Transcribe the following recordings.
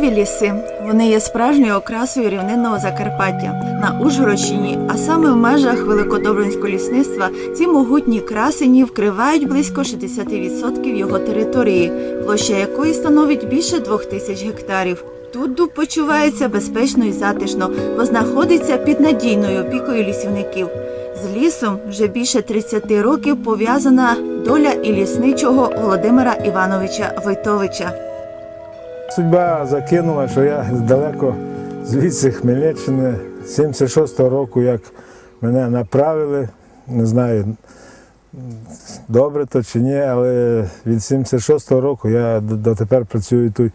Дубові ліси. Вони є справжньою окрасою рівнинного Закарпаття. На Ужгородщині, а саме в межах Великодобринського лісництва, ці могутні красені вкривають близько 60% його території, площа якої становить більше двох тисяч гектарів. Тут дуб почувається безпечно і затишно, бо знаходиться під надійною опікою лісівників. З лісом вже більше 30 років пов'язана доля і лісничого Володимира Івановича Войтовича. Судьба закинула, що я далеко звідси Хмельниччини, 76-го року, як мене направили, не знаю, добре то чи ні, але від 76-го року я дотепер працюю тут.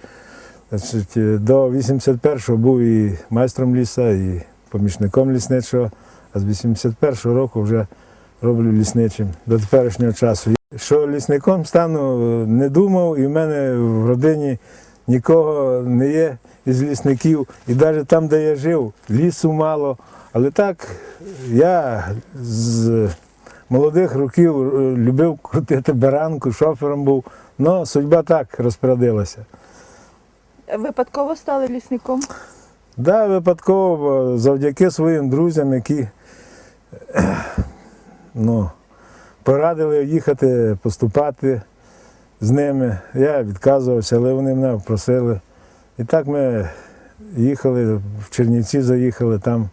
Значить, до 81-го був і майстром ліса, і помічником лісничого, а з 81-го року вже роблю лісничим до теперішнього часу. Що лісником стану, не думав, і в мене в родині нікого не є із лісників. І навіть там, де я жив, лісу мало. Але так, я з молодих років е, любив крутити баранку, шофером був. Ну, судьба так розпорядилася. Випадково стали лісником. Да, випадково, завдяки своїм друзям, які ну, порадили їхати поступати з ними. Я відказувався, але вони мене просили. І так ми їхали, в Чернівці заїхали, там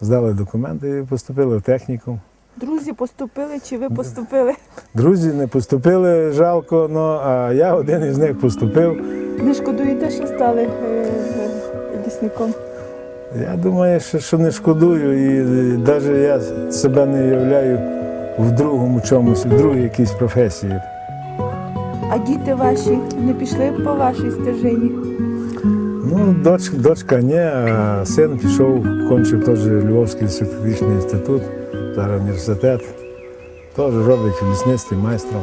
здали документи і поступили в технікум. Друзі поступили чи ви поступили? Друзі не поступили, жалко, ну, а я один із них поступив. Не шкодуєте, що стали е, лісником? Я думаю, що, що не шкодую, і навіть я себе не уявляю в другому чомусь, в другій якійсь професії. А діти ваші не пішли по вашій стежині? Ну, доч, дочка ні, а син пішов, кончив теж Львовський лісотехнічний інститут, зараз університет. Теж робить лісництві майстром.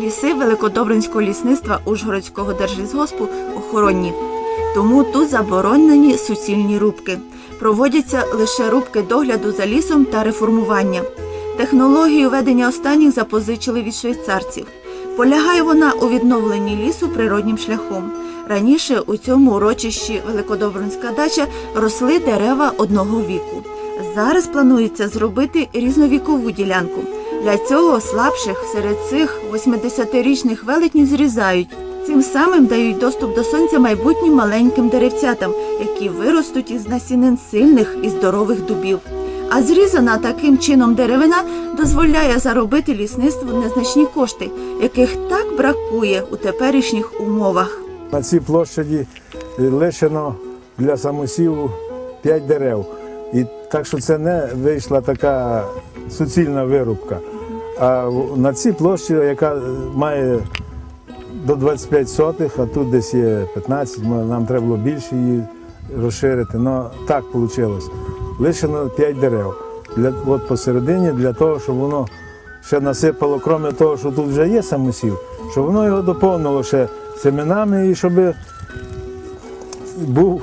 Ліси Великодобринського лісництва Ужгородського держлісгоспу охоронні. Тому тут заборонені суцільні рубки. Проводяться лише рубки догляду за лісом та реформування. Технологію ведення останніх запозичили від швейцарців. Полягає вона у відновленні лісу природнім шляхом. Раніше у цьому урочищі Великодобринська дача росли дерева одного віку. Зараз планується зробити різновікову ділянку. Для цього слабших серед цих 80-річних велетнів зрізають. Цим самим дають доступ до сонця майбутнім маленьким деревцятам, які виростуть із насінин сильних і здорових дубів. А зрізана таким чином деревина дозволяє заробити лісництву незначні кошти, яких так бракує у теперішніх умовах. На цій площаді лишено для самосіву 5 дерев. І так що це не вийшла така суцільна вирубка. А на цій площі, яка має до 25 сотих, а тут десь є 15, нам треба було більше її розширити. Ну так вийшло. Лишено 5 дерев. Для, от посередині для того, щоб воно ще насипало, крім того, що тут вже є самосів, щоб воно його доповнило ще семенами і щоб був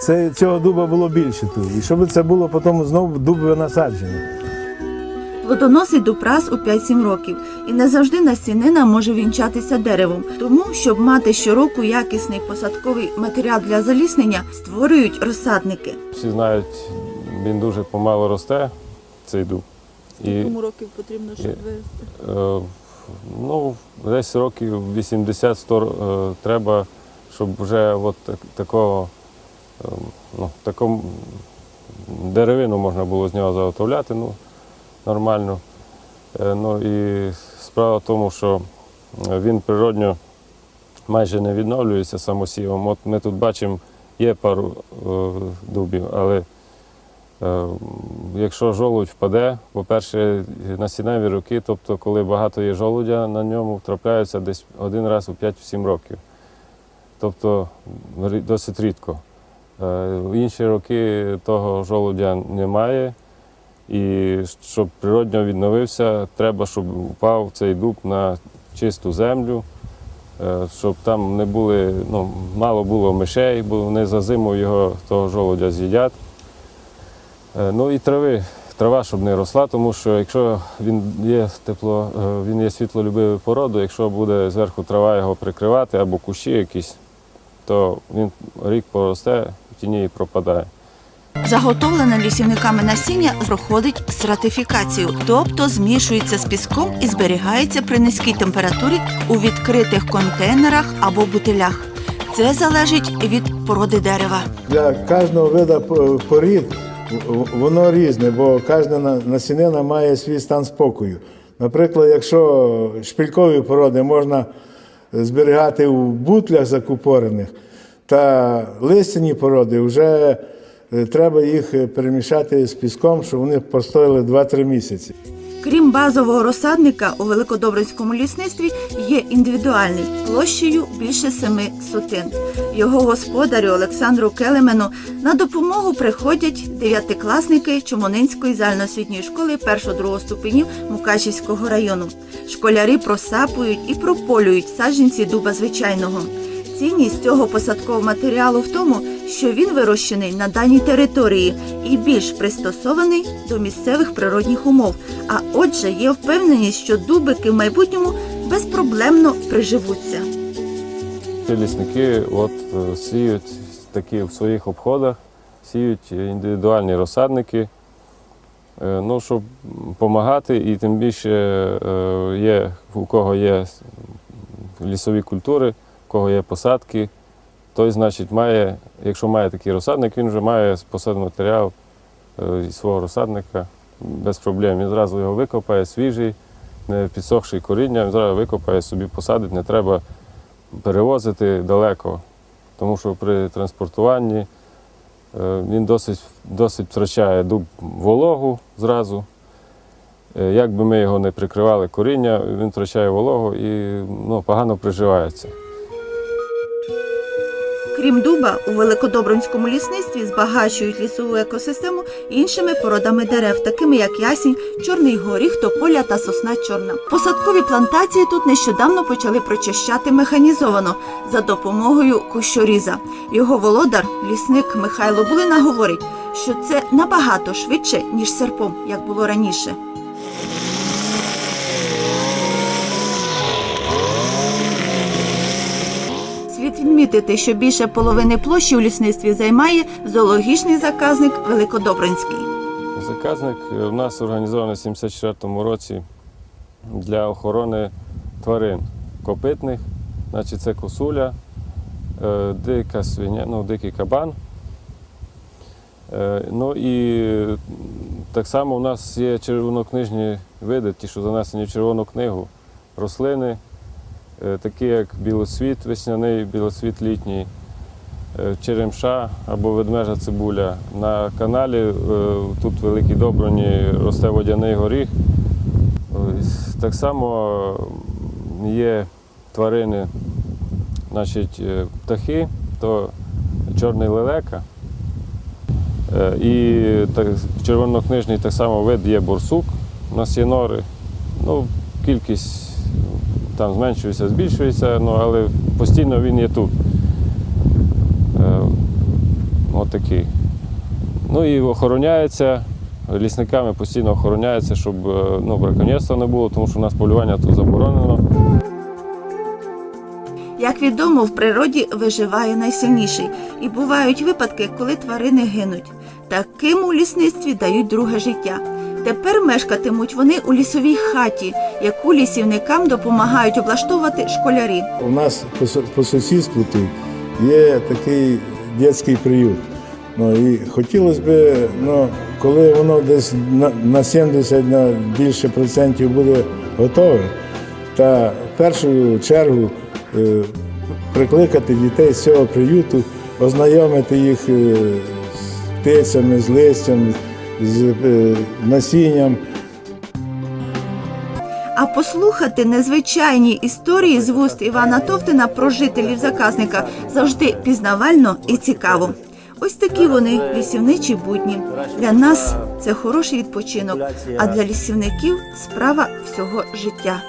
це, цього дуба було більше тут. І щоб це було потім знову дубове насадження. Плодоносить дупрас у 5-7 років, і не завжди насінина може вінчатися деревом. Тому, щоб мати щороку якісний посадковий матеріал для заліснення, створюють розсадники. Всі знають, він дуже помало росте, цей дуб. І років потрібно, щоб е, ну, десь років 80-100 е, треба, щоб вже от так, такого, е, ну, таку деревину можна було з нього заготовляти ну, нормально. Е, ну, і справа в тому, що е, він природньо майже не відновлюється самосівом. От ми тут бачимо, є пару е, дубів, але е, якщо жолудь впаде, по-перше, насінневі роки, тобто коли багато є жолудя на ньому, трапляються десь один раз у 5-7 років. Тобто досить рідко. Е, інші роки того жолудя немає. І щоб природньо відновився, треба, щоб упав цей дуб на чисту землю, е, щоб там не були, ну, мало було мишей, бо вони за зиму його того жолудя з'їдять. Е, Ну і трави. трава, щоб не росла, тому що якщо він є тепло, е, він є світлолюбивою породою, якщо буде зверху трава його прикривати або кущі якісь, то він рік поросте, в тіні і пропадає. Заготовлене лісівниками насіння проходить стратифікацію, тобто змішується з піском і зберігається при низькій температурі у відкритих контейнерах або бутилях. Це залежить від породи дерева. Для кожного виду по- порід воно різне, бо кожна насінина має свій стан спокою. Наприклад, якщо шпилькові породи можна зберігати в бутлях закупорених, та листяні породи вже е, треба їх перемішати з піском, щоб вони постояли 2-3 місяці. Крім базового розсадника, у великодобринському лісництві є індивідуальний площею більше семи сотин. Його господарю Олександру Келемену на допомогу приходять дев'ятикласники Чомонинської загальноосвітньої школи 1-2 ступенів Мукачівського району. Школярі просапують і прополюють саджанці дуба звичайного. Цінність цього посадкового матеріалу в тому, що він вирощений на даній території і більш пристосований до місцевих природних умов. А отже, є впевненість, що дубики в майбутньому безпроблемно приживуться. Ці лісники от, е, сіють такі в своїх обходах, сіють індивідуальні розсадники, е, ну, щоб допомагати, і тим більше е, є, у кого є лісові культури, кого є посадки, той, значить, має, якщо має такий розсадник, він вже має посадний матеріал е, із свого розсадника без проблем. Він зразу його викопає, свіжий, не підсохший коріння, він зразу викопає, собі посадить, не треба перевозити далеко, тому що при транспортуванні е, він досить, досить втрачає дуб вологу зразу. Е, Як би ми його не прикривали коріння, він втрачає вологу і ну, погано приживається. Крім дуба, у великодобринському лісництві збагачують лісову екосистему іншими породами дерев, такими як ясінь, чорний горіх, тополя та сосна чорна. Посадкові плантації тут нещодавно почали прочищати механізовано за допомогою кущоріза. Його володар, лісник Михайло Булина, говорить, що це набагато швидше ніж серпом, як було раніше. Відмітити, що більше половини площі у лісництві займає зоологічний заказник Великодобринський. Заказник е, в нас організований в 74-му році для охорони тварин копитних, значить це косуля, е, дика свиня, ну, дикий кабан. Е, Ну і так само у нас є червонокнижні види, ті, що занесені в червону книгу, рослини, такі як білоцвіт весняний, білоцвіт літній, е, черемша або ведмежа цибуля. На каналі е, тут в Великій Доброні росте водяний горіх. Так само е, є тварини, значить, е, птахи, то чорний лелека. Е, І так, червонокнижний так само вид є борсук, у нас. Ну, кількість там зменшується, збільшується, ну, але постійно він є тут. Е, От такий. Ну і охороняється, лісниками постійно охороняється, щоб е, ну, браконьєрства не було, тому що у нас полювання тут заборонено. Як відомо, в природі виживає найсильніший, і бувають випадки, коли тварини гинуть. Таким у лісництві дають друге життя. Тепер мешкатимуть вони у лісовій хаті, яку лісівникам допомагають облаштовувати школярі. У нас по, сусідству тут є такий дитячий приют. Ну, і хотілося б, ну, коли воно десь на, на 70 на більше процентів буде готове, та в першу чергу е, прикликати дітей з цього приюту, ознайомити їх е, з птицями, з листям, з е, насінням. А послухати незвичайні історії з вуст Івана Товтина про жителів заказника завжди пізнавально і цікаво. Ось такі вони лісівничі будні. Для нас це хороший відпочинок, а для лісівників справа всього життя.